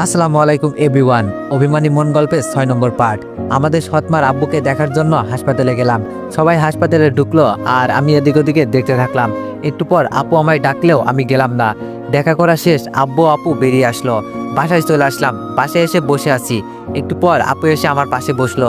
আসসালামু আলাইকুম, এভরিওয়ান। অভিমানী মন গল্পে ছয় নম্বর পার্ট আমাদের সৎমার আব্বুকে দেখার জন্য হাসপাতালে গেলাম। সবাই হাসপাতালে ঢুকলো আর আমি এদিক ওদিকে দেখতে থাকলাম। একটু পর আপু আমায় ডাকলেও আমি গেলাম না। দেখা করা শেষ, আব্বু আপু বেরিয়ে আসলো। বাসায় চলে আসলাম। বাসায় এসে বসে আছি। একটু পর আপু এসে আমার পাশে বসল।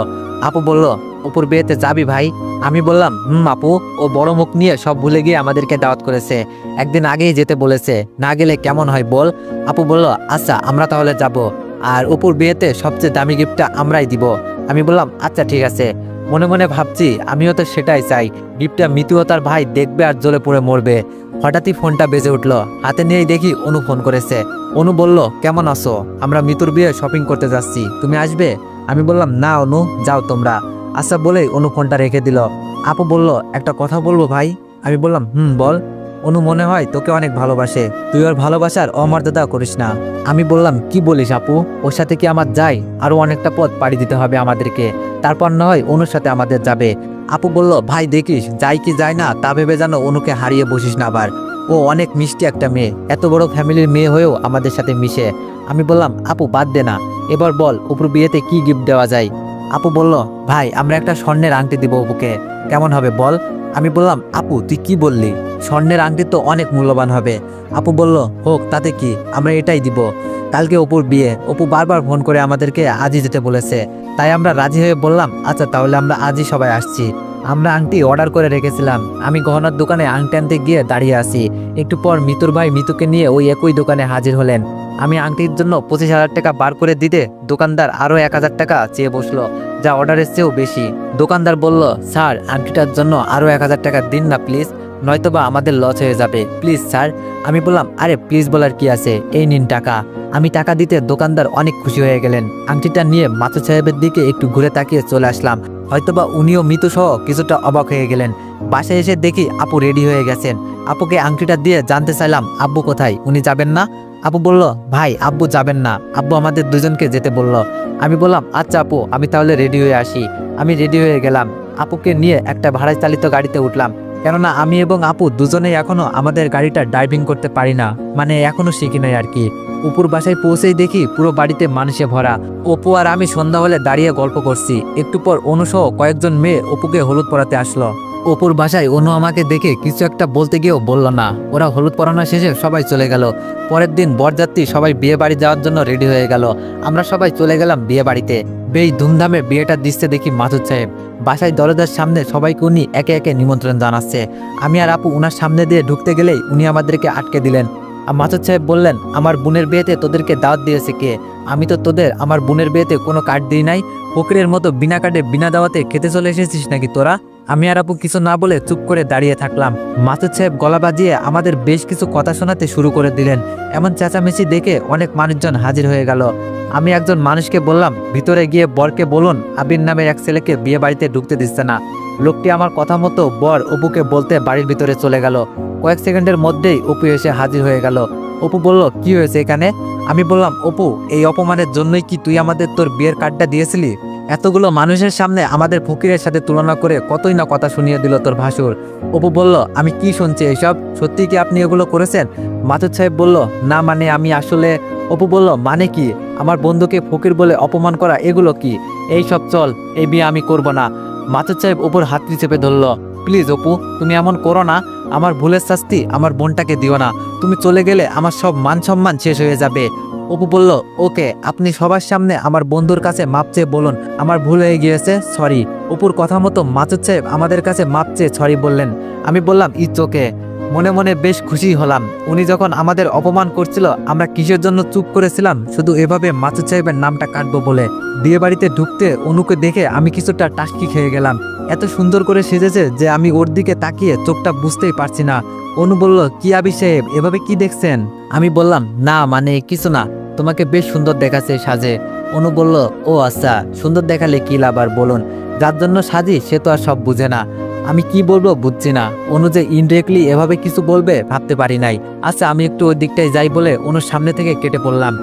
আপু বলল অপুর বিয়েতে যাবি ভাই? আমি বললাম, হুম আপু। ও বড় মুখ নিয়ে সব ভুলে গিয়ে আমাদেরকে দাওয়াত করেছে। একদিন আগেই যেতে বলেছে, না গেলে কেমন হয় বল? আপু বলল আচ্ছা আমরা তাহলে যাব। আর অপুর বিয়েতে সবচেয়ে দামি গিফটটা আমরাই দিব। আমি বললাম আচ্ছা ঠিক আছে। মনে মনে ভাবছি, আমিও তো সেটাই চাই। গিফটটা মিতু তার ভাই দেখবে আর জ্বলে পড়ে মরবে। হঠাৎই ফোনটা বেজে উঠল। হাতে নিয়েই দেখি অনু ফোন করেছে। অনু বলল, কেমন আছো? আমরা মিতুর বিয়ে শপিং করতে যাচ্ছি। তুমি আসবে? আমি বললাম, না অনু, যাও তোমরা। আচ্ছা বলেই অনু ফোনটা রেখে দিল। আপু বলল, একটা কথা বলব ভাই? আমি বললাম, হুম, বল। অনু মনে হয়, তোকে অনেক ভালোবাসে। তুই ওর ভালোবাসার অমর্যাদা করিস না। আমি বললাম, কি বলিস আপু? ওর সাথে কি আমার যাই আরও অনেকটা পথ পাড়ি দিতে হবে আমাদেরকে। তারপর না হয় অনুর সাথে আমাদের যাবে। আপু বলল, ভাই, দেখিস, যাই কি যায় না, তা ভেবে যেন অনুকে হারিয়ে বসিস না আবার। ও অনেক মিষ্টি একটা মেয়ে। এত বড় ফ্যামিলির মেয়ে হয়েও আমাদের সাথে মিশে। আমি বললাম, আপু, বাদ দে না। এবার বল অপুর বিয়েতে কি গিফট দেওয়া যায়? আপু বলল, ভাই, আমরা একটা স্বর্ণের আংটি দিব অপুকে। কেমন হবে বল? আমি বললাম, আপু, তুই কি বললি? স্বর্ণের আংটি তো অনেক মূল্যবান হবে। আপু বলল, হোক, তাতে কি? আমরা এটাই দিব। কালকে অপুর বিয়ে। অপু বারবার ফোন করে আমাদেরকে আজই যেতে বলেছে। তাই আমরা রাজি হয়ে বললাম আচ্ছা তাহলে আমরা আজই সবাই আসছি। আমরা আংটি অর্ডার করে রেখেছিলাম। আমি গহনার দোকানে আংটি আনতে গিয়ে দাঁড়িয়ে আছি। একটু পর মিতুর ভাই মিতুকে নিয়ে ওই একই দোকানে হাজির হলেন। আমি আংটির জন্য পঁচিশ হাজার টাকা বার করে দিতে দোকানদার আরও এক হাজার টাকা চেয়ে বসল, যা অর্ডারের চেয়েও বেশি। দোকানদার বলল, স্যার, আংটিটার জন্য আরও এক হাজার টাকা দিন না, প্লিজ। নয়তোবা আমাদের লস হয়ে যাবে। Please, sir. আমি বললাম, আরে, প্লিজ বলার কি আছে? এই নিন টাকা। আমি টাকা দিতে দোকানদার অনেক খুশি হয়ে গেলেন। আংটিটা নিয়ে মাতু সাহেবের দিকে একটু ঘুরে তাকিয়ে চলে আসলাম। হয়তোবা উনিও মৃত সহ কিছুটা অবাক হয়ে গেলেন। বাসায় এসে দেখি আপু রেডি হয়ে গেছেন। আপুকে আংটিটা দিয়ে জানতে চাইলাম, আব্বু কোথায়? উনি যাবেন না? আপু বলল, ভাই, আব্বু যাবেন না। আব্বু আমাদের দুজনকে যেতে বলল। আমি বললাম আচ্ছা আপু, আমি তাহলে রেডি হয়ে আসি। আমি রেডি হয়ে গেলাম। আপুকে নিয়ে একটা ভাড়ায় চালিত গাড়িতে উঠলাম। কেননা আমি এবং আপু দুজনেই এখনও আমাদের গাড়িটা ড্রাইভিং করতে পারি না। মানে এখনও শিখি নাই আর কি। উপর বাসায় পৌঁছেই দেখি পুরো বাড়িতে মানুষে ভরা। অপু আর আমি সন্ধ্যা হলে দাঁড়িয়ে গল্প করছি। একটু পর অনুসহ কয়েকজন মেয়ে অপুকে হলুদ পরাতে আসলো। অপুর বাসায় অনু আমাকে দেখে কিছু একটা বলতে গিয়েও বলল না। ওরা হলুদ পরানো শেষে সবাই চলে গেল। পরের দিন বরযাত্রী সবাই বিয়ে বাড়ি যাওয়ার জন্য রেডি হয়ে গেল। আমরা সবাই চলে গেলাম বিয়ে বাড়িতে। বেশ ধুমধামে বিয়েটা দিচ্ছে দেখি মাথুর সাহেব। বাসায় দরজার সামনে সবাইকে উনি একে একে নিমন্ত্রণ জানাচ্ছে। আমি আর আপু উনার সামনে দিয়ে ঢুকতে গেলেই উনি আমাদেরকে আটকে দিলেন। মাথুর সাহেব বললেন, আমার বোনের বিয়েতে তোদেরকে দাওয়াত দিয়েছে কে? আমি তো তোদের, আমার বোনের বিয়েতে কোনো কার্ড দিই নাই। ফকরের মতো বিনা কার্ডে বিনা দাওয়াতে খেতে চলে এসেছিস নাকি তোরা? আমি আর আপু কিছু না বলে চুপ করে দাঁড়িয়ে থাকলাম। মাথুর সাহেব গলা বাজিয়ে আমাদের বেশ কিছু কথা শোনাতে শুরু করে দিলেন। এমন চেঁচামেচি দেখে অনেক মানুষজন হাজির হয়ে গেল। আমি একজন মানুষকে বললাম, ভিতরে গিয়ে বরকে বলুন, আবির নামের এক ছেলেকে বিয়ে বাড়িতে ঢুকতে দিচ্ছে না। লোকটি আমার কথা মতো বর অপুকে বলতে বাড়ির ভিতরে চলে গেল। কয়েক সেকেন্ডের মধ্যেই অপু এসে হাজির হয়ে গেল। অপু বলল, কি হয়েছে এখানে? আমি বললাম, অপু, এই অপমানের জন্যই কি তুই আমাদের তোর বিয়ের কার্ডটা দিয়েছিলি? এতগুলো মানুষের সামনে আমাদের ফকিরের সাথে তুলনা করে কতই না কথা শুনিয়ে দিল তোর ভাসুর? অপু বলল, আমি কি শুনছি এইসব? সত্যি কি আপনি এগুলো করেছেন? মাতুর সাহেব বলল, না মানে আমি আসলে অপু বলল মানে কি? আমার বন্ধুকে ফকির বলে অপমান করা এগুলো কি? এই সব চল, এই বিয়ে আমি করব না। মাতুর সাহেব উপর হাতটি চেপে ধরল, প্লিজ অপু, তুমি এমন করো না। আমার ভুলের শাস্তি আমার বোনটাকে দিও না। তুমি চলে গেলে আমার সব মান সম্মান শেষ হয়ে যাবে। অপু বলল, ওকে, আপনি সবার সামনে আমার বন্ধুর কাছে মাপ চেয়ে বলুন। আমার ভুল হয়ে গিয়েছে, সরি। অপুর কথা মতো মাতুর সাহেব আমাদের কাছে মাপ চেয়ে সরি বললেন। আমি বললাম ইটস ওকে। মনে মনে বেশ খুশি হলাম। উনি যখন আমাদের অপমান করছিল, আমরা কিসের জন্য চুপ করেছিলাম? শুধু এভাবে মাতুর সাহেবের নামটা কাটবো বলে। বিয়ে বাড়িতে ঢুকতে অনুকে দেখে আমি কিছুটা টাস্কি খেয়ে গেলাম। এত সুন্দর করে সেজেছে যে আমি ওর দিকে তাকিয়ে চোখটা বুঝতেই পারছি না। অনু বলল, কি আবি সাহেব, এভাবে কি দেখছেন? আমি বললাম, না মানে কিছু না, তোমাকে বেশ সুন্দর দেখাচ্ছে সাজে। অনু বলল, ও আচ্ছা সুন্দর দেখালে কি লাভ আর বলুন, যার জন্য সাজি সে তো আর সব বুঝে না। আমি কি বলব বুঝছি না। অনু যে ইনডিরেক্টলি এভাবে কিছু বলবে ভাবতে পারি নাই। আচ্ছা আমি একটু ওই দিকটায় যাই বলে অনুর সামনে থেকে কেটে পড়লাম।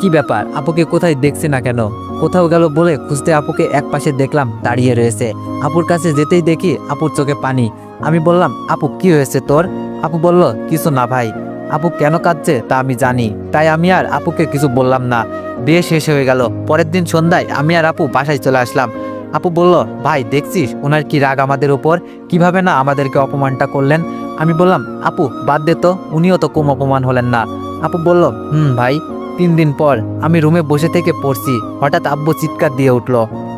কি ব্যাপার? আপুকে কোথায় দেখছে না কেন? কোথাও গেল বলে খুঁজতে আপুকে এক পাশে দেখলাম, দাঁড়িয়ে রয়েছে। আপুর কাছে যেতেই দেখি আপুর চোখে পানি। আমি বললাম, আপু, কি হয়েছে তোর? আপু বলল, কিছু না ভাই। আপু কেন কাঁদছে তা আমি জানি। তাই আমি আর আপুকে কিছু বললাম না। বিয়ে শেষ হয়ে গেল। পরের দিন সন্ধ্যায় আমি আর আপু বাসায় চলে আসলাম। আপু বলল, ভাই, দেখছিস? ওনার কি রাগ আমাদের ওপর কীভাবে না আমাদেরকে অপমানটা করলেন? আমি বললাম, আপু, বাদ দে তো। উনিও তো কম অপমান হলেন না। আপু বলল, হুম, ভাই। তিন দিন পর আমি রুমে বসে থেকে পড়ছি। হঠাৎ আব্বু চিৎকার দিয়ে উঠল।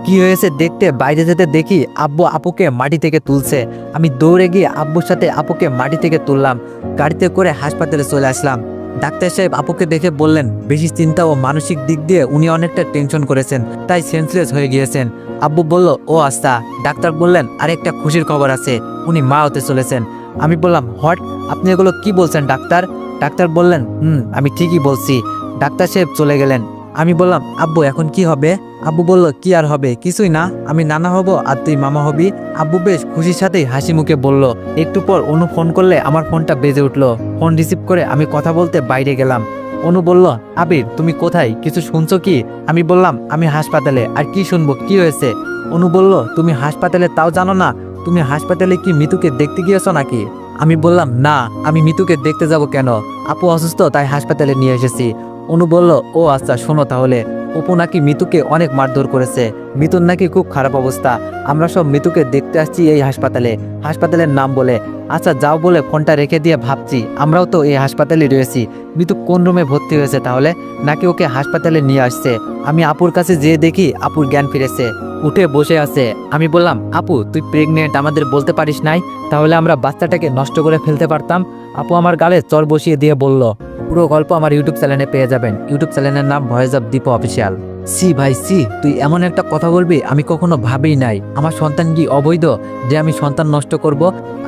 কি হয়েছে দেখতে? বাইরে যেতে দেখি আব্বু আপুকে মাটি থেকে তুলছে। আমি দৌড়ে গিয়ে আব্বুর সাথে আপুকে মাটি থেকে তুললাম। গাড়িতে করে হাসপাতালে চলে আসলাম। ডাক্তার সাহেব আপুকে দেখে বললেন, বেশি চিন্তা ও মানসিক দিক দিয়ে উনি অনেকটা টেনশন করেছেন, তাই সেন্সলেস হয়ে গিয়েছেন। আব্বু বলল, ও আস্তা ডাক্তার বললেন, আরেকটা খুশির খবর আছে। উনি মা হতে চলেছেন। আমি বললাম হট আপনি এগুলো কি বলছেন, ডাক্তার? ডাক্তার বললেন, হুম, আমি ঠিকই বলছি। ডাক্তার সাহেব চলে গেলেন। আমি বললাম, আব্বু, এখন কি হবে? আব্বু বলল, কি আর হবে? কিছুই না। আমি নানা হব আর তুই মামা হবি। আব্বু বেশ খুশির সাথেই হাসি মুখে বলল, একটু পর অনু ফোন করলে আমার ফোনটা বেজে উঠল। ফোন রিসিভ করে আমি কথা বলতে বাইরে গেলাম। অনু বলল, আবির, তুমি কোথায়? কিছু শুনছো কি? আমি বললাম, আমি হাসপাতালে। আর কি শুনব? কি হয়েছে? অনু বলল, তুমি হাসপাতালে তাও জানো না? তুমি হাসপাতালে কি মিতুকে দেখতে গিয়েছো নাকি? আমি বললাম, না। আমি মিতুকে দেখতে যাব কেন? আপু অসুস্থ, তাই হাসপাতালে নিয়ে এসেছি। অনু বলল, ও আচ্ছা শোনো তাহলে। অপু নাকি মিতুকে অনেক মারধর করেছে। মিতুর নাকি খুব খারাপ অবস্থা। আমরা সব মিতুকে দেখতে আসছি এই হাসপাতালে। হাসপাতালের নাম বলে। আচ্ছা যাও বলে ফোনটা রেখে দিয়ে ভাবছি। আমরাও তো এই হাসপাতালে রয়েছি। মিতু কোন রুমে ভর্তি হয়েছে তাহলে? নাকি ওকে হাসপাতালে নিয়ে আসছে? আমি আপুর কাছে যেয়ে দেখি আপুর জ্ঞান ফিরেছে। উঠে বসে আছে। আমি বললাম, আপু, তুই প্রেগনেন্ট, আমাদের বলতে পারিস নাই? তাহলে আমরা বাচ্চাটাকে নষ্ট করে ফেলতে পারতাম? আপু আমার গালে চর বসিয়ে দিয়ে বলল পুরো গল্প আমার ইউটিউব চ্যানেলে পেয়ে যাবেন। ইউটিউব চ্যানেলের নাম ভয়েস অফ দীপ অফিসিয়াল সি ভাই, সি, তুই এমন একটা কথা বলবি, আমি কখনো ভাবেই নাই। আমার সন্তান কি অবৈধ, যে আমি সন্তান নষ্ট করব?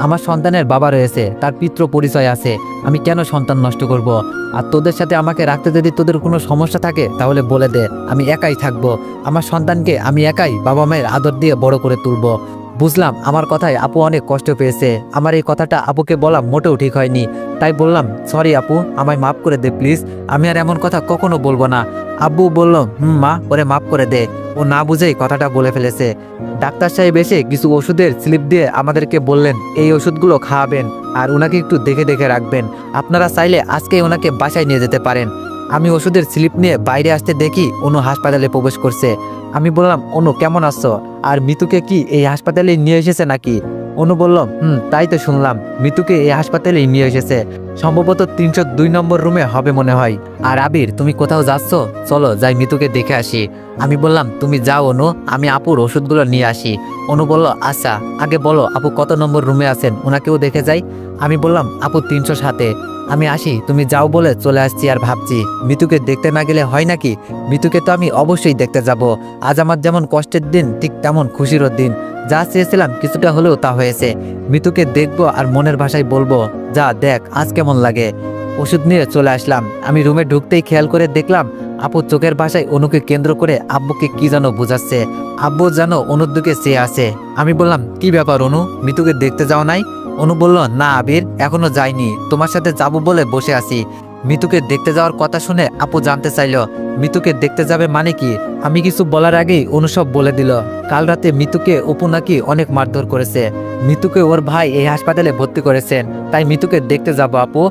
আমার সন্তানের বাবা রয়েছে, তার পিতৃ পরিচয় আছে, আমি কেন সন্তান নষ্ট করব? আর তোদের সাথে আমাকে রাখতে যদি তোদের কোনো সমস্যা থাকে, তাহলে বলে দে, আমি একাই থাকব। আমার সন্তানকে আমি একাই বাবা মায়ের আদর দিয়ে বড় করে তুলবো। বুঝলাম আমার কথায় আপু অনেক কষ্ট পেয়েছে। আমার এই কথাটা আপুকে বলা মোটেও ঠিক হয়নি। তাই বললাম, সরি আপু, আমায় মাফ করে দে প্লিজ। আমি আর এমন কথা কখনো বলব না। আব্বু বলল, হুম মা, ওরে মাফ করে দে। ও না বুঝেই কথাটা বলে ফেলেছে। ডাক্তার সাহেব এসে কিছু ওষুধের স্লিপ দিয়ে আমাদেরকে বললেন, এই ওষুধগুলো খাওয়াবেন আর ওনাকে একটু দেখে দেখে রাখবেন। আপনারা চাইলে আজকে ওনাকে বাসায় নিয়ে যেতে পারেন। আমি ওষুধের স্লিপ নিয়ে বাইরে আসতে দেখি অনু হাসপাতালে প্রবেশ করছে। আমি বললাম, অনু, কেমন আছো? আর মিতুকে কি এই হাসপাতালে নিয়ে এসেছে নাকি? অনু বললাম হুম, তাই তো শুনলাম, মিতুকে এই হাসপাতালে নিয়ে এসেছে। সম্ভবত তিনশো দুই নম্বর রুমে হবে মনে হয়। আর আবির, তুমি কোথাও যাচ্ছ? চলো, যাই মিতুকে দেখে আসি। আমি বললাম, তুমি যাও, অনু। আমি আপুর ওষুধগুলো নিয়ে আসি। অনু বলল আচ্ছা আগে বলো, আপু কত নম্বর রুমে আছেন? ওনাকেও দেখে যাই। আমি বললাম, আপু তিনশো সাতে আমি আসি, তুমি যাও বলে চলে আসছি আর ভাবছি। মিতুকে দেখতে না গেলে হয় নাকি? মিতুকে তো আমি অবশ্যই দেখতে যাব। আজ আমার যেমন কষ্টের দিন, ঠিক তেমন খুশিরও দিন। যা চেয়েছিলাম কিছুটা হলেও তা হয়েছে। মিতুকে দেখব আর মনের ভাষায় বলব, যা, দেখ, আজ কেমন লাগে। ওষুধ নিয়ে চলে আসলাম। আমি রুমে ঢুকতেই খেয়াল করে দেখলাম, আপু চোখের ভাষায় অনুকে কেন্দ্র করে আব্বুকে কি যেন বোঝাচ্ছে। আব্বু যেন অনুর দিকে চেয়ে আছে। আমি বললাম, কি ব্যাপার অনু? মিতুকে দেখতে যাও নাই? অনু বলল, না আবির, এখনও যাইনি। তোমার সাথে যাব বলে বসে আছি। মিতুকে দেখতে যাওয়ার কথা শুনে আপু জানতে চাইলো, মিতুকে দেখতে যাবে মানে কি? আমি কিছু বলার আগেই অনু সব বলে দিল, কাল রাতে মিতুকে অপু নাকি অনেক মারধর করেছে। মিতুকে ওর ভাই এই হাসপাতালে ভর্তি করেছেন, তাই মিতুকে দেখতে যাব আপু।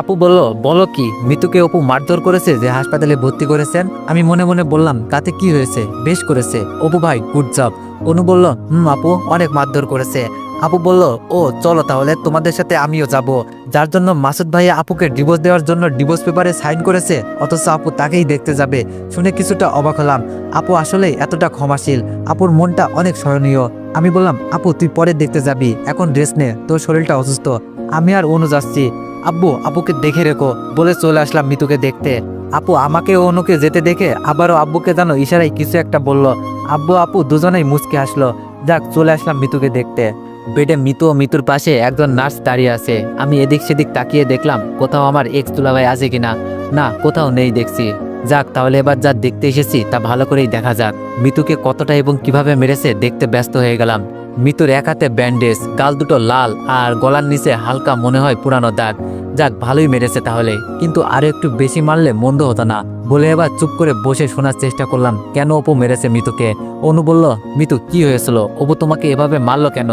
আপু বলল, বলো কি, মিতুকে অপু মারধর করেছে যে হাসপাতালে ভর্তি করেছেন? আমি মনে মনে বললাম, তাতে কি হয়েছে? বেশ করেছে। অপু ভাই, গুড জব। অনু বলল, হুম আপু, অনেক মারধর করেছে। আপু বলল, ও, চলো তাহলে তোমাদের সাথে আমিও যাব। যার জন্য মাসুদ ভাইয়া আপুকে ডিভোর্স দেওয়ার জন্য ডিভোর্স পেপারে সাইন করেছে, অথচ আপু তাকেই দেখতে যাবে। শুনে কিছুটা অবাক হলাম। আপু আসলে এতটা ক্ষমাশীল। আপুর মনটা অনেক স্মরণীয়। আমি বললাম, আপু, তুই পরে দেখতে যাবি। এখন ড্রেস নে। তোর শরীরটা অসুস্থ। আমি আর অনু যাচ্ছি। আব্বু, আপুকে দেখে রেখো। বলে চলে আসলাম মিতুকে দেখতে। আপু আমাকে অনুকে যেতে দেখে আবারও আব্বুকে যেন ইশারায় কিছু একটা বলল। আব্বু, আপু দুজনেই মুচকে আসলো যাক, চলে আসলাম মিতুকে দেখতে। বেডে মিতু ও মিতুর পাশে একজন নার্স দাঁড়িয়ে আছে। আমি এদিক সেদিক তাকিয়ে দেখলাম, কোথাও আমার এক্স দুলাভাই আছে কিনা? না, কোথাও নেই দেখছি। যাক, তাহলে এবার যা দেখতে এসেছি, তা ভালো করেই দেখা যাক। মিতুকে কতটা এবং কীভাবে মেরেছে দেখতে ব্যস্ত হয়ে গেলাম। মিতুর এক হাতে ব্যান্ডেজ, গাল দুটো লাল, আর গলার নিচে হালকা মনে হয় পুরানো দাগ। যাক, ভালোই মেরেছে তাহলে। কিন্তু আরও একটু বেশি মারলে মন্দ হতো না। বলে এবার চুপ করে বসে শোনার চেষ্টা করলাম, কেন অপু মেরেছে মিতুকে? অনু বলল, মিতু, কি হয়েছিল? অপু তোমাকে এভাবে মারলো কেন?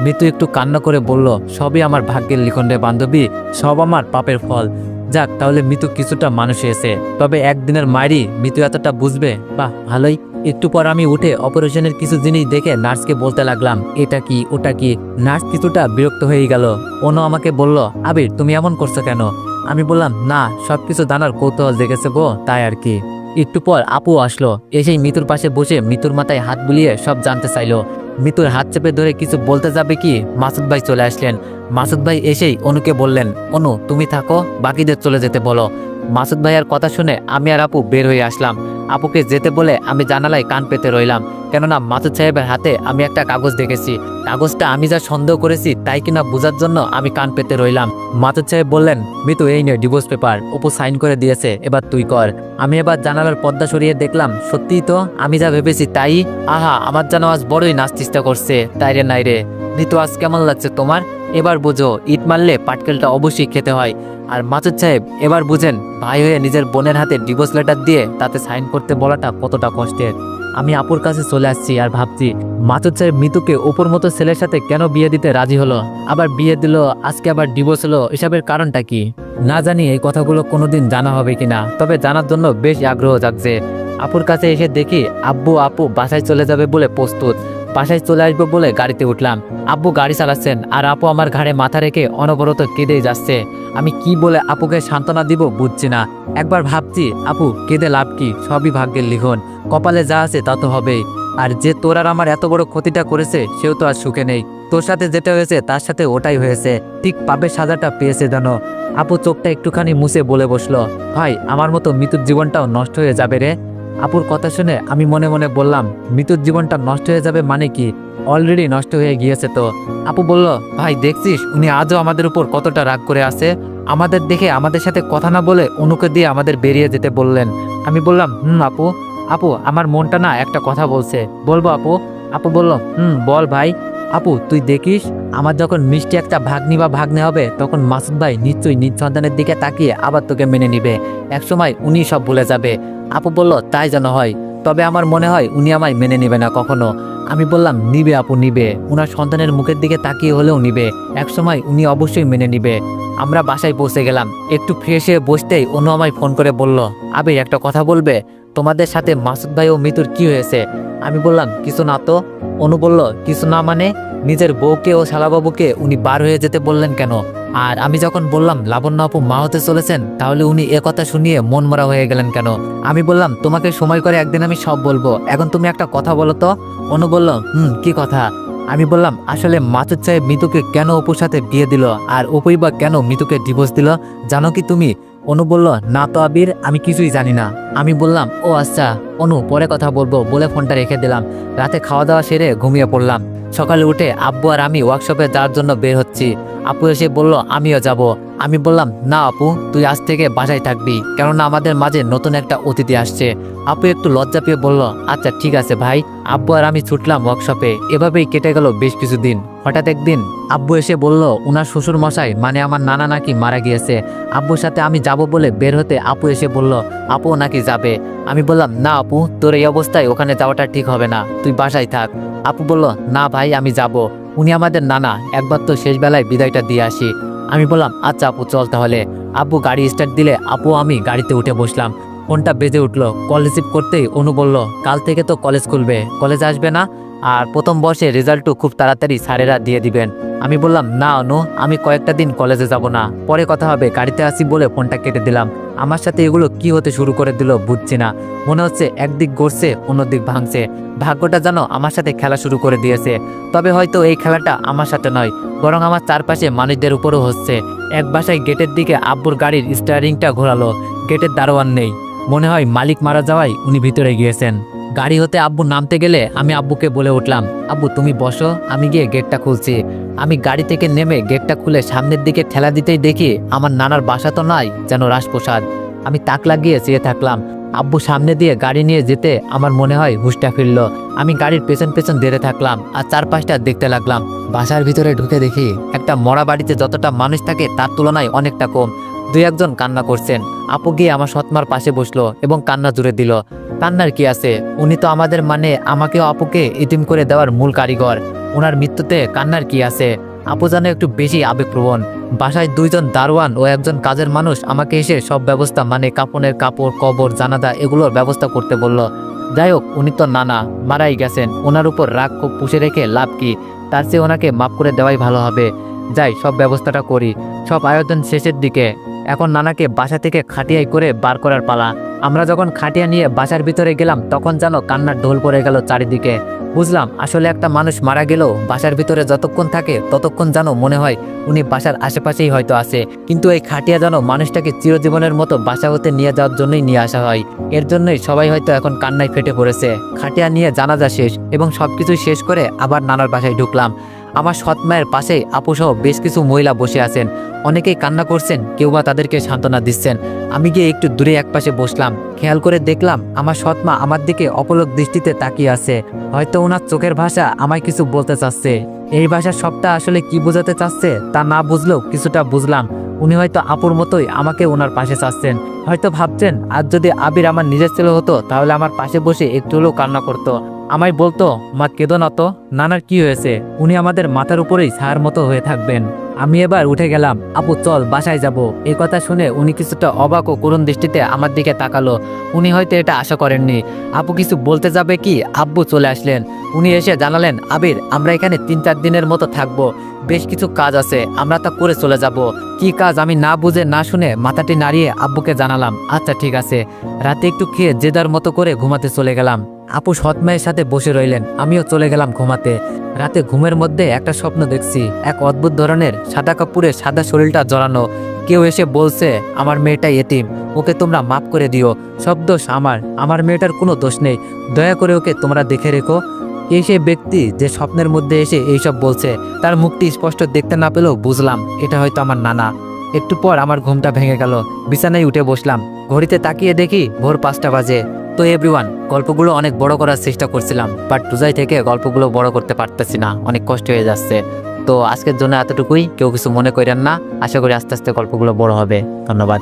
মিতু একটু কান্না করে বলল, সবই আমার ভাগ্যের লিখন্ডে বান্ধবী। সব আমার পাপের ফল। যাক, তাহলে মিতু কিছুটা মানুষ হয়েছে। তবে একদিনের মায়েরই মিতু এতটা বুঝবে? বাহ, ভালোই। একটু পর আমি উঠে অপারেশনের কিছু জিনিস দেখে নার্সকে বলতে লাগলাম, এটা কি, ওটা কি? নার্স কিছুটা বিরক্ত হয়ে গেল। অনু আমাকে বলল, আবির, তুমি এমন করছ কেন? আমি বললাম, না, সবকিছু জানার কৌতূহল জেগেছে গো, তাই আর কি। একটু পর আপু আসলো। এসেই মিতুর পাশে বসে মিতুর মাথায় হাত বুলিয়ে সব জানতে চাইলো। মিতুর হাত চেপে ধরে কিছু বলতে যাবে কি? মাসুদ ভাই চলে আসলেন। মাসুদ ভাই এসেই অনুকে বললেন, অনু, তুমি থাকো, বাকিদের চলে যেতে বলো। মাসুদ ভাইয়ার কথা শুনে আমি আর আপু বের হয়ে আসলাম। আপুকে যেতে বলে আমি জানালায় কান পেতে রইলাম। কেননা মাসুদ সাহেবের হাতে আমি একটা কাগজ দেখেছি। কাগজটা আমি যা সন্দেহ করেছি তাই কিনা বোঝার জন্য আমি কান পেতে রইলাম। মাসুদ সাহেব বললেন, মিতু, এই নে, ডিভোর্স পেপার। অপু সাইন করে দিয়েছে, এবার তুই কর। আমি এবার জানালার পর্দা সরিয়ে দেখলাম, সত্যিই তো? আমি যা ভেবেছি তাই? আহা, আমার যেন আজ বড়ই নাচ চেষ্টা করছে। তাই রে, নাই রে। মিতু, আজ কেমন লাগছে তোমার? এবার বুঝো, ইট মারলে পাটকেলটা অবশ্যই খেতে হয়। আর মাসুদ সাহেব, এবার বুঝেন, ভাই হয়ে নিজের বোনের হাতে ডিভোর্স লেটার দিয়ে তাতে সাইন করতে বলাটা কতটা কষ্টের। আমি আপুর কাছে চলে আসছি আর ভাবছি, মাসুদ সাহেব মিতুকে ওপর মতো ছেলের সাথে কেন বিয়ে দিতে রাজি হলো? আবার বিয়ে দিল, আজকে আবার ডিভোর্স হলো, এসবের কারণটা কি? না জানি এই কথাগুলো কোনোদিন জানা হবে কিনা, তবে জানার জন্য বেশ আগ্রহ জাগছে। আপুর কাছে এসে দেখি, আব্বু আপু বাসায় চলে যাবে বলে প্রস্তুত। বাসায় চলে আসব বলে গাড়িতে উঠলাম। আব্বু গাড়ি চালাচ্ছেন আর আপু আমার ঘাড়ে মাথা রেখে অনবরত কেঁদেই যাচ্ছে। আমি কি বলে আপুকে সান্ত্বনা দিব বুঝছি না। একবার ভাবছি, আপু, কেঁদে লাভ কি? সবই ভাগ্যের লিখন। কপালে যা আছে তা তো হবেই। আর যে তোর আর আমার এত বড় ক্ষতিটা করেছে, সেও তো আর সুখে নেই। তোর সাথে যেটা হয়েছে, তার সাথে ওটাই হয়েছে। ঠিক পাবে সাজাটা পেয়েছে জানো আপু চোখটা একটুখানি মুছে বলে বসল, ভাই, আমার মতো মৃত্যুর জীবনটাও নষ্ট হয়ে যাবে রে। আপুর কথা শুনে আমি মনে মনে বললাম, মৃত্যুর জীবনটা নষ্ট হয়ে যাবে মানে কি? অলরেডি নষ্ট হয়ে গিয়েছে তো। আপু বলল, ভাই, দেখছিস? উনি আজও আমাদের উপর কতটা রাগ করে আছে। আমাদের দেখে আমাদের সাথে কথা না বলে অনুকে দিয়ে আমাদের বেরিয়ে যেতে বললেন। আমি বললাম, হুম, আপু। আপু, আমার মনটা না একটা কথা বলছে। বলব, আপু? আপু বলল, হুম, বল ভাই। আপু, তুই দেখিস, আমার যখন মিষ্টি একটা ভাগ্নি বা ভাগ্নে হবে, তখন মাসুদ ভাই নিশ্চয়ই নিজ সন্তানের দিকে তাকিয়ে আবার তোকে মেনে নিবে। একসময় উনি সব ভুলে যাবে। আপু বলল, তাই যেন হয়। তবে আমার মনে হয় উনি আমায় মেনে নেবে না কখনো। আমি বললাম, নিবে আপু, নিবে। উনার সন্তানের মুখের দিকে তাকিয়ে হলেও নিবে। একসময় উনি অবশ্যই মেনে নিবে। আমরা বাসায় পৌঁছে গেলাম। একটু ফ্রেশ হয়ে বসতেই অনু আমায় ফোন করে বলল আবে একটা কথা বলবে? তোমাদের সাথে মাসুদ ভাই ও মিতুর কি হয়েছে? আমি বললাম, কিছু না তো। অনু বলল, কিছু না মানে? নিজের বউকে ও শালাবাবুকে উনি বার হয়ে যেতে বললেন কেন? আর আমি যখন বললাম, লাবণ্য আপু মা হতে চলেছেন, তাহলে উনি এ কথা শুনিয়ে মন মরা হয়ে গেলেন কেন? আমি বললাম, তোমাকে সময় করে একদিন আমি সব বলব। এখন তুমি একটা কথা বলো তো? অনু বলল, হুম, কি কথা? আমি বললাম, আসলে মাতুর সাহেব মিতুকে কেন অপুর সাথে বিয়ে দিল? আর অপুই বা কেন মিতুকে ডিভোর্স দিল? জানো কি তুমি? অনু বলল, না তো আবির, আমি কিছুই জানি না। আমি বললাম, ও আচ্ছা অনু, পরে কথা বলব। বলে ফোনটা রেখে দিলাম। রাতে খাওয়া দাওয়া সেরে ঘুমিয়ে পড়লাম। সকালে উঠে আব্বু আর আমি ওয়ার্কশপে যাওয়ার জন্য বের হচ্ছি। আপু এসে বলল, আমিও যাব। আমি বললাম, না আপু, তুই আজ থেকে বাসায় থাকবি, কেননা আমাদের মাঝে নতুন একটা অতিথি আসছে। আপু একটু লজ্জা পেয়ে বলল আচ্ছা ঠিক আছে ভাই আব্বু আর আমি ছুটলাম ওয়ার্কশপে এভাবেই কেটে গেল বেশ কিছুদিন। হঠাৎ একদিন আব্বু এসে বলল, উনার শ্বশুর মশাই মানে আমার নানা নাকি মারা গিয়েছে আব্বুর সাথে আমি যাব বলে বের হতে আপু এসে বলল, আপু নাকি যাবে? আমি বললাম, না আপু, তোর এই অবস্থায় ওখানে যাওয়াটা ঠিক হবে না, তুই বাসায় থাক। আপু বলল, না ভাই, আমি যাব। উনি আমাদের নানা, একবার তো শেষ বেলায় বিদায়টা দিয়ে আসি। আমি বললাম আচ্ছা আপু, চল তাহলে। আব্বু গাড়ি স্টার্ট দিলে আপু আমি গাড়িতে উঠে বসলাম। ফোনটা বেজে উঠল। কল রিসিভ করতেই অনু বলল, কাল থেকে তো কলেজ খুলবে। কলেজ আসবে না? আর প্রথম বর্ষে রেজাল্টও খুব তাড়াতাড়ি স্যারেরা দিয়ে দিবেন। আমি বললাম, না অনু, আমি কয়েকটা দিন কলেজে যাব না। পরে কথা হবে, গাড়িতে আসি বলে ফোনটা কেটে দিলাম। আমার সাথে এগুলো কি হতে শুরু করে দিল বুঝছি না। মনে হচ্ছে একদিক গড়ছে, অন্যদিক ভাঙছে। ভাগ্যটা যেন আমার সাথে খেলা শুরু করে দিয়েছে। তবে হয়তো এই খেলাটা আমার সাথে নয়, বরং আমার চারপাশে মানুষদের উপরও হচ্ছে। এক বাসায় গেটের দিকে আব্বুর গাড়ির স্টারিংটা ঘোরালো। গেটের দারোয়ান নেই। মনে হয় মালিক মারা যাওয়ায় উনি ভিতরে গিয়েছেন। গাড়ি হতে আব্বু নামতে গেলে আমি আব্বুকে বলে উঠলাম, আব্বু, তুমি বসো, আমি গিয়ে গেটটা খুলছি। আমি গাড়ি থেকে নেমে গেটটা খুলে সামনের দিকে ঠেলা দিতেই দেখি আমার নানার বাসা তো নাই যেন রাজপ্রসাদ। আমি তাক লাগিয়ে চেয়ে থাকলাম। আব্বু সামনে দিয়ে গাড়ি নিয়ে যেতে আমার মনে হয় হুশটা ফিরল। আমি গাড়ির পেছন পেছন ধরে থাকলাম আর চারপাশটা দেখতে লাগলাম। বাসার ভিতরে ঢুকে দেখি একটা মরা বাড়িতে যতটা মানুষ থাকে তার তুলনায় অনেকটা কম। দুই একজন কান্না করছেন। আপু গিয়ে আমার সৎমার পাশে বসল এবং কান্না জুড়ে দিল। কান্নার কি আছে? উনি তো আমাদের মানে আমাকেও আপুকে ইতিম করে দেওয়ার মূল কারিগর। ওনার মৃত্যুতে কান্নার কি আছে? আপু যেন একটু বেশি আবেগপ্রবণ। বাসায় দুইজন দারোয়ান ও একজন কাজের মানুষ আমাকে এসে সব ব্যবস্থা মানে কাপনের কাপড়, কবর জানাদা এগুলোর ব্যবস্থা করতে বলল। যাই হোক, উনি তো নানা, মারাই গেছেন। ওনার উপর রাগ খুব পুষে রেখে লাভ কি? তার চেয়ে ওনাকে মাফ করে দেওয়াই ভালো হবে। যাই, সব ব্যবস্থাটা করি। সব আয়োজন শেষের দিকে। এখন নানাকে বাসা থেকে খাটিয়াই করে বার করার পালা। আমরা যখন খাটিয়া নিয়ে বাসার ভিতরে গেলাম, তখন যেন কান্নার ঢোল পড়ে গেল চারিদিকে। বুঝলাম, আসলে একটা মানুষ মারা গেলেও বাসার ভিতরে যতক্ষণ থাকে, ততক্ষণ যেন মনে হয় উনি বাসার আশেপাশেই হয়তো আছে। কিন্তু এই খাটিয়া যেন মানুষটাকে চিরজীবনের মতো বাসা হতে নিয়ে যাওয়ার জন্যই নিয়ে আসা হয়। এর জন্যই সবাই হয়তো এখন কান্নায় ফেটে পড়েছে। খাটিয়া নিয়ে জানাজা শেষ এবং সবকিছু শেষ করে আবার নানার বাসায় ঢুকলাম। আমার সৎ মায়ের পাশেই আপুসহ বেশ কিছু মহিলা বসে আছেন। অনেকেই কান্না করছেন, কেউ বা তাদেরকে সান্ত্বনা দিচ্ছেন। আমি গিয়ে একটু দূরে একপাশে বসলাম, খেয়াল করে দেখলাম আমার সৎ মা আমার দিকে অপলক দৃষ্টিতে তাকিয়ে আছে। হয়তো ওনার চোখের ভাষা আমায় কিছু বলতে চাচ্ছে। এই ভাষার সবটা আসলে কি বোঝাতে চাচ্ছে তা না বুঝলেও কিছুটা বুঝলাম। উনি হয়তো আপুর মতোই আমাকে ওনার পাশে চাচ্ছেন। হয়তো ভাবছেন, আজ যদি আবির আমার নিজের ছেলে হতো, তাহলে আমার পাশে বসে একটু হলেও কান্না করতো। আমায় বলতো, মা, কেঁদো না তো। নানার কি হয়েছে? উনি আমাদের মাথার উপরেই ছায়ার মতো হয়ে থাকবেন। আমি এবার উঠে গেলাম, আপু, চল, বাসায় যাব। এই কথা শুনে উনি কিছুটা অবাক ও করুণ দৃষ্টিতে আমার দিকে তাকালো। উনি হয়তো এটা আশা করেননি। আপু, কিছু বলতে যাবে কি? আব্বু চলে আসলেন। উনি এসে জানালেন, আবির, আমরা এখানে তিন চার দিনের মতো থাকব। বেশ কিছু কাজ আছে, আমরা তা করে চলে যাব। কি কাজ আমি না বুঝে না শুনে মাথাটি নাড়িয়ে আব্বুকে জানালাম আচ্ছা ঠিক আছে। রাতে একটু খেয়ে জেদার মতো করে ঘুমাতে চলে গেলাম। আপু সৎ মায়ের সাথে বসে রইলেন। আমিও চলে গেলাম ঘুমাতে। রাতে ঘুমের মধ্যে একটা স্বপ্ন দেখছি। এক অদ্ভুত ধরনের সাদা কাপড়ে সাদা শরীরটা জড়ানো। কেউ এসে বলছে, আমার মেয়েটা এতিম। ওকে তোমরা মাফ করে দিও। সব দোষ আমার। আমার মেয়েটার কোনো দোষ নেই। দয়া করে ওকে তোমরা দেখে রেখো। এই সেই ব্যক্তি যে স্বপ্নের মধ্যে এসে এইসব বলছে, তার মুখটি স্পষ্ট দেখতে না পেলেও বুঝলাম, এটা হয়তো আমার নানা। একটু পর আমার ঘুমটা ভেঙে গেল। বিছানায় উঠে বসলাম। ঘড়িতে তাকিয়ে দেখি ভোর পাঁচটা বাজে। তো এভরিওয়ান গল্পগুলো অনেক বড় করার চেষ্টা করছিলাম বাট টুজাই থেকে গল্পগুলো বড় করতে পারতেছি না, অনেক কষ্ট হয়ে যাচ্ছে। তো আজকের জন্য এতটুকুই, কেউ কিছু মনে করেন না, আশা করি আস্তে আস্তে গল্পগুলো বড় হবে। ধন্যবাদ।